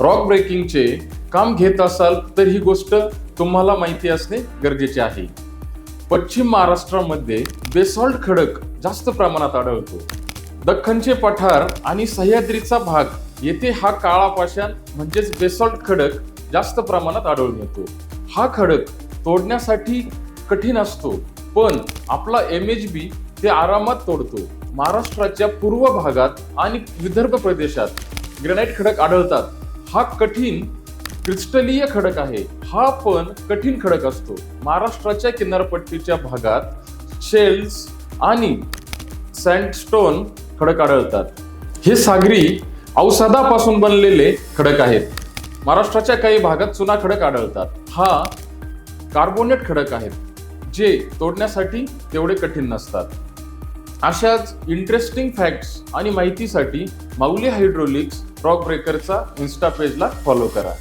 Rock ब्रेकिंगचे काम घेत असाल तर ही गोष्ट तुम्हाला माहिती असणे गरजेचे आहे. पश्चिम महाराष्ट्रामध्ये बेसॉल्ट खडक जास्त प्रमाणात आढळतो. दख्खनचे पठार आणि सह्याद्रीचा भाग येथे हा काळा पाषाण म्हणजेच बेसॉल्ट खडक जास्त प्रमाणात आढळून येतो. हा खडक तोडण्यासाठी कठीण असतो पण आपला एम एच बी ते आरामात तोडतो. महाराष्ट्राच्या पूर्व भागात आणि विदर्भ प्रदेशात ग्रेनाइट खडक आढळतात. हा कठीण क्रिस्टलीय खडक आहे. हा पण कठीण खडक असतो. महाराष्ट्राच्या किनारपट्टीच्या भागात शेल्स आणि सँडस्टोन खडक आढळतात. हे सागरी औषधापासून बनलेले खडक आहेत. महाराष्ट्राच्या काही भागात चुना खडक आढळतात. हा कार्बोनेट खडक आहेत जे तोडण्यासाठी तेवढे कठीण नसतात. अशाच इंटरेस्टिंग फॅक्ट्स आणि माहितीसाठी माऊली हायड्रोलिक्स रॉक ब्रेकरचा इन्स्टा पेजला फॉलो करा.